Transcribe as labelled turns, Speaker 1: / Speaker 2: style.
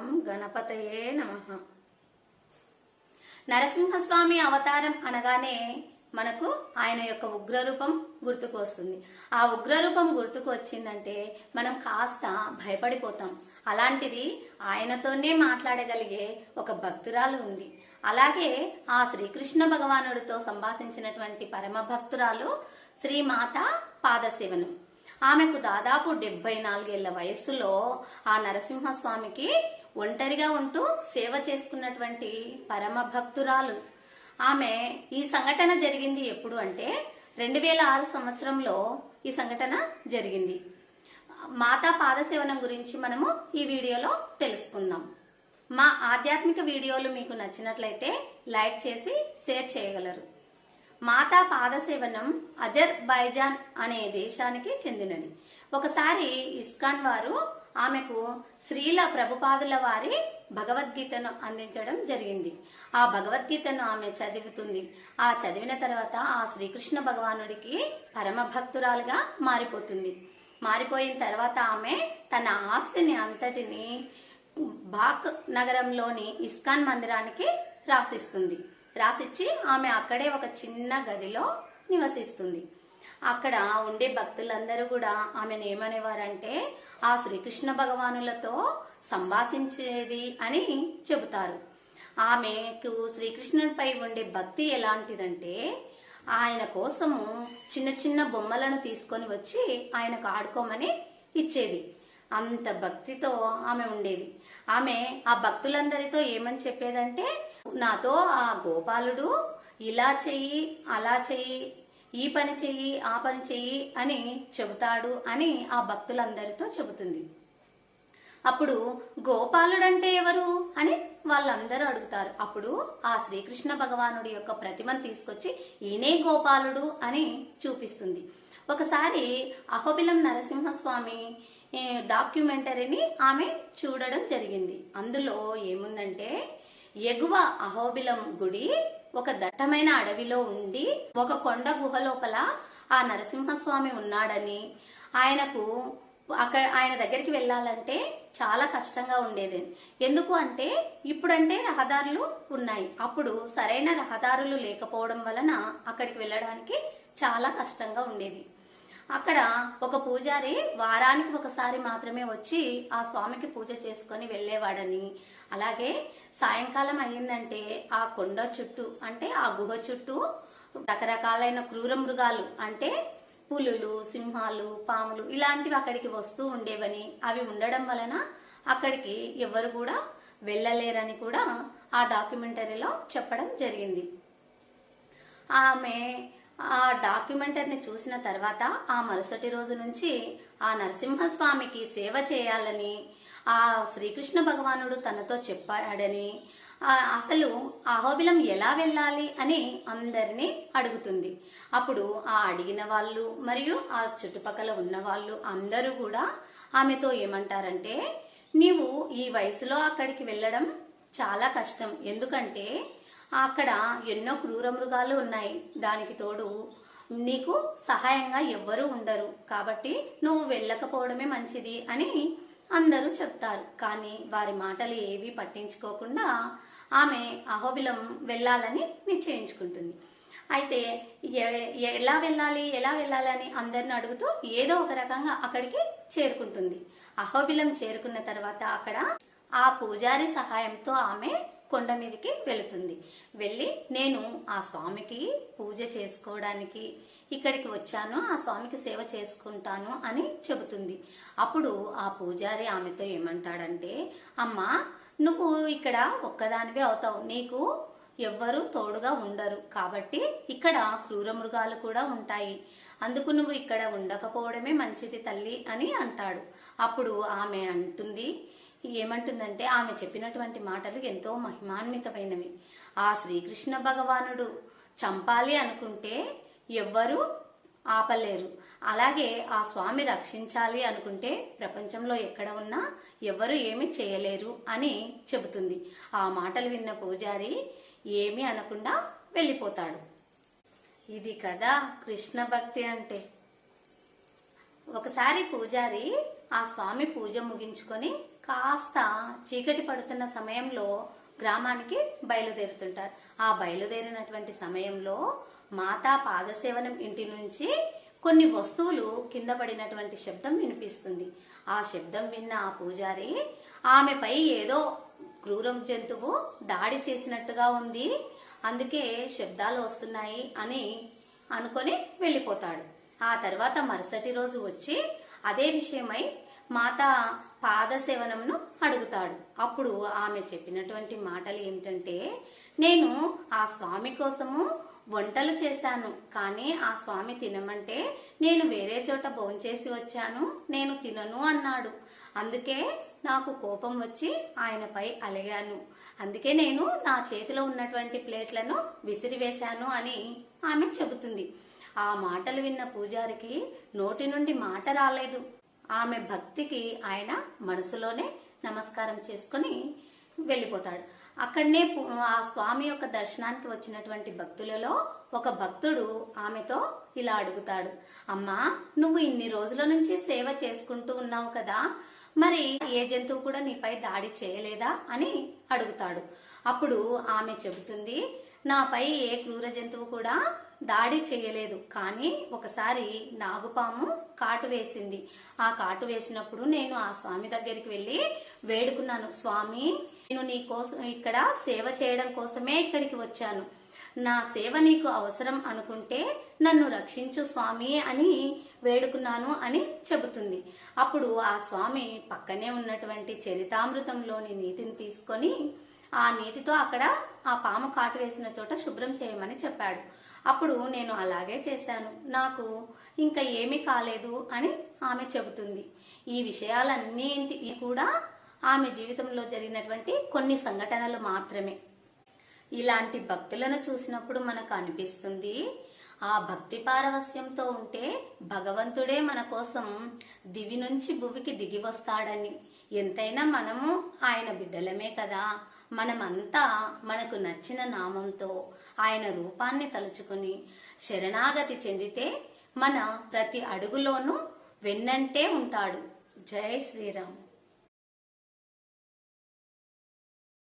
Speaker 1: ఓం గణపతయే నమ. నరసింహస్వామి అవతారం అనగానే మనకు ఆయన యొక్క ఉగ్రరూపం గుర్తుకు వస్తుంది ఆ ఉగ్రరూపం గుర్తుకు వచ్చిందంటే మనం కాస్త భయపడిపోతాం. అలాంటిది ఆయనతోనే మాట్లాడగలిగే ఒక భక్తురాలు ఉంది. అలాగే ఆ శ్రీకృష్ణ భగవానుడితో సంభాషించినటువంటి పరమ భక్తురాలు శ్రీమాత పాదశివను ఆమెకు దాదాపు డెబ్బై నాలుగేళ్ళ వయస్సులో ఆ నరసింహస్వామికి ఒంటరిగా ఉంటూ సేవ చేసుకున్నటువంటి పరమ భక్తురాలు. ఆమె ఈ సంఘటన జరిగింది ఎప్పుడు అంటే రెండు వేల ఆరు సంవత్సరంలో ఈ సంఘటన జరిగింది. మాతా పాదసేవనం గురించి మనము ఈ వీడియోలో తెలుసుకుందాం. మా ఆధ్యాత్మిక వీడియోలు మీకు నచ్చినట్లయితే లైక్ చేసి షేర్ చేయగలరు. మాతా పాదసేవనం అజర్ బైజాన్ అనే దేశానికి చెందినది. ఒకసారి ఇస్కాన్ వారు ఆమెకు శ్రీల ప్రభుపాదుల వారి భగవద్గీతను అందించడం జరిగింది. ఆ భగవద్గీతను ఆమె చదువుతుంది. ఆ చదివిన తర్వాత ఆ శ్రీకృష్ణ భగవానుడికి పరమ భక్తురాలుగా మారిపోతుంది. మారిపోయిన తర్వాత ఆమె తన ఆస్తిని అంతటిని బాక్ నగరంలోని ఇస్కాన్ మందిరానికి రాసిస్తుంది. రాసిచ్చి ఆమె అక్కడే ఒక చిన్న గదిలో నివసిస్తుంది. అక్కడ ఉండే భక్తులందరూ కూడా ఆమెను ఏమనేవారంటే ఆ శ్రీకృష్ణ భగవానులతో సంభాషించేది అని చెబుతారు. ఆమెకు శ్రీకృష్ణుడిపై ఉండే భక్తి ఎలాంటిదంటే ఆయన కోసము చిన్న చిన్న బొమ్మలను తీసుకొని వచ్చి ఆయనకు ఆడుకోమని ఇచ్చేది. అంత భక్తితో ఆమె ఉండేది. ఆమె ఆ భక్తులందరితో ఏమని చెప్పేదంటే నాతో ఆ గోపాలుడు ఇలా చెయ్యి అలా చెయ్యి ఈ పని చెయ్యి ఆ పని చెయ్యి అని చెబుతాడు అని ఆ భక్తులందరితో చెబుతుంది. అప్పుడు గోపాలుడంటే ఎవరు అని వాళ్ళందరూ అడుగుతారు. అప్పుడు ఆ శ్రీకృష్ణ భగవానుడి యొక్క ప్రతిమను తీసుకొచ్చి ఈయనే గోపాలుడు అని చూపిస్తుంది. ఒకసారి అహోబిలం నరసింహస్వామి డాక్యుమెంటరీని ఆమె చూడడం జరిగింది. అందులో ఏముందంటే ఎగువ అహోబిలం గుడి ఒక దట్టమైన అడవిలో ఉండి ఒక కొండ గుహ లోపల ఆ నరసింహస్వామి ఉన్నాడని. ఆయనకు అక్కడ ఆయన దగ్గరికి వెళ్ళాలంటే చాలా కష్టంగా ఉండేది. ఎందుకు అంటే ఇప్పుడంటే రహదారులు ఉన్నాయి. అప్పుడు సరైన రహదారులు లేకపోవడం వలన అక్కడికి వెళ్ళడానికి చాలా కష్టంగా ఉండేది. అక్కడ ఒక పూజారి వారానికి ఒకసారి మాత్రమే వచ్చి ఆ స్వామికి పూజ చేసుకొని వెళ్ళేవాడని. అలాగే సాయంకాలం అయ్యిందంటే ఆ కొండ చుట్టూ అంటే ఆ గుహ చుట్టూ రకరకాలైన క్రూర మృగాలు అంటే పులులు సింహాలు పాములు ఇలాంటివి అక్కడికి వస్తూ ఉండేవని. అవి ఉండడం వలన అక్కడికి ఎవరు కూడా వెళ్ళలేరని కూడా ఆ డాక్యుమెంటరీలో చెప్పడం జరిగింది. ఆమె ఆ డాక్యుమెంటరీని చూసిన తర్వాత ఆ మరుసటి రోజు నుంచి ఆ నరసింహస్వామికి సేవ చేయాలని ఆ శ్రీకృష్ణ భగవానుడు తనతో చెప్పాడని అసలు అహోబిలం ఎలా వెళ్ళాలి అని అందరినీ అడుగుతుంది. అప్పుడు ఆ అడిగిన వాళ్ళు మరియు ఆ చుట్టుపక్కల ఉన్న వాళ్ళు అందరూ కూడా ఆమెతో ఏమంటారంటే నీవు ఈ వయసులో అక్కడికి వెళ్ళడం చాలా కష్టం. ఎందుకంటే అక్కడ ఎన్నో క్రూర మృగాలు ఉన్నాయి. దానికి తోడు నీకు సహాయంగా ఎవ్వరూ ఉండరు. కాబట్టి నువ్వు వెళ్ళకపోవడమే మంచిది అని అందరూ చెప్తారు. కానీ వారి మాటలు ఏవి పట్టించుకోకుండా ఆమె అహోబిలం వెళ్ళాలని నిశ్చయించుకుంటుంది. అయితే ఎలా వెళ్ళాలి ఎలా వెళ్ళాలని అందరిని అడుగుతూ ఏదో ఒక రకంగా అక్కడికి చేరుకుంటుంది. అహోబిలం చేరుకున్న తర్వాత అక్కడ ఆ పూజారి సహాయంతో ఆమె కొండ మీదకి వెళుతుంది. వెళ్ళి నేను ఆ స్వామికి పూజ చేసుకోవడానికి ఇక్కడికి వచ్చాను. ఆ స్వామికి సేవ చేసుకుంటాను అని చెబుతుంది. అప్పుడు ఆ పూజారి ఆమెతో ఏమంటాడంటే అమ్మా నువ్వు ఇక్కడ ఒక్కదానివే అవుతావు. నీకు ఎవ్వరూ తోడుగా ఉండరు. కాబట్టి ఇక్కడ క్రూర మృగాలు కూడా ఉంటాయి. అందుకు నువ్వు ఇక్కడ ఉండకపోవడమే మంచిది తల్లి అని అంటాడు. అప్పుడు ఆమె అంటుంది ఏమంటుందంటే ఆమె చెప్పినటువంటి మాటలు ఎంతో మహిమాన్వితమైనవి. ఆ శ్రీకృష్ణ భగవానుడు చంపాలి అనుకుంటే ఎవ్వరూ ఆపలేరు. అలాగే ఆ స్వామి రక్షించాలి అనుకుంటే ప్రపంచంలో ఎక్కడ ఉన్నా ఎవరు ఏమి చేయలేరు అని చెబుతుంది. ఆ మాటలు విన్న పూజారి ఏమీ అనకుండా వెళ్ళిపోతాడు. ఇది కదా కృష్ణ భక్తి అంటే. ఒకసారి పూజారి ఆ స్వామి పూజ ముగించుకొని కాస్త చీకటి పడుతున్న సమయంలో గ్రామానికి బయలుదేరుతుంటారు. ఆ బయలుదేరినటువంటి సమయంలో మాతా పాదసేవనం ఇంటి నుంచి కొన్ని వస్తువులు కింద పడినటువంటి శబ్దం వినిపిస్తుంది. ఆ శబ్దం విన్న ఆ పూజారి ఆమెపై ఏదో క్రూరం జంతువు దాడి చేసినట్టుగా ఉంది. అందుకే శబ్దాలు వస్తున్నాయి అని అనుకొని వెళ్ళిపోతాడు. ఆ తర్వాత మరుసటి రోజు వచ్చి అదే విషయమై మాత పాదసేవనంను అడుగుతాడు. అప్పుడు ఆమె చెప్పినటువంటి మాటలు ఏమిటంటే నేను ఆ స్వామి కోసము వంటలు చేశాను కానీ ఆ స్వామి తినమంటే నేను వేరే చోట భోంచేసి వచ్చాను నేను తినను అన్నాడు. అందుకే నాకు కోపం వచ్చి ఆయనపై అలిగాను. అందుకే నేను నా చేతిలో ఉన్నటువంటి ప్లేట్లను విసిరివేశాను అని ఆమె చెబుతుంది. ఆ మాటలు విన్న పూజారికి నోటి నుండి మాట రాలేదు. ఆమె భక్తికి ఆయన మనసులోనే నమస్కారం చేసుకొని వెళ్ళిపోతాడు. అక్కడనే ఆ స్వామి యొక్క దర్శనానికి వచ్చినటువంటి భక్తులలో ఒక భక్తుడు ఆమెతో ఇలా అడుగుతాడు. అమ్మా నువ్వు ఇన్ని రోజుల నుంచి సేవ చేసుకుంటూ ఉన్నావు కదా మరి ఏ జంతువు కూడా నీపై దాడి చేయలేదా? అని అడుగుతాడు. అప్పుడు ఆమె చెబుతుంది నాపై ఏ క్రూర జంతువు కూడా దాడి చేయలేదు. కానీ ఒకసారి నాగుపాము కాటు వేసింది. ఆ కాటు వేసినప్పుడు నేను ఆ స్వామి దగ్గరికి వెళ్ళి వేడుకున్నాను. స్వామి నేను నీ కోసం ఇక్కడ సేవ చేయడం కోసమే ఇక్కడికి వచ్చాను. నా సేవ నీకు అవసరం అనుకుంటే నన్ను రక్షించు స్వామి అని వేడుకున్నాను అని చెబుతుంది. అప్పుడు ఆ స్వామి పక్కనే ఉన్నటువంటి చరితామృతంలోని నీటిని తీసుకొని ఆ నీటితో అక్కడ ఆ పాము కాటు వేసిన చోట శుభ్రం చేయమని చెప్పాడు. అప్పుడు నేను అలాగే చేశాను. నాకు ఇంకా ఏమీ కాలేదు అని ఆమె చెబుతుంది. ఈ విషయాలన్నింటి కూడా ఆమె జీవితంలో జరిగినటువంటి కొన్ని సంఘటనలు మాత్రమే. ఇలాంటి భక్తులను చూసినప్పుడు మనకు అనిపిస్తుంది ఆ భక్తి పారవస్యంతో ఉంటే భగవంతుడే మన కోసం దివి నుంచి భువికి దిగి వస్తాడని. ఎంతైనా మనము ఆయన బిడ్డలమే కదా. మనమంతా మనకు నచ్చిన నామంతో ఆయన రూపాన్ని తలుచుకొని శరణాగతి చెందితే మన ప్రతి అడుగులోనూ వెన్నంటే ఉంటాడు. జై శ్రీరామ్.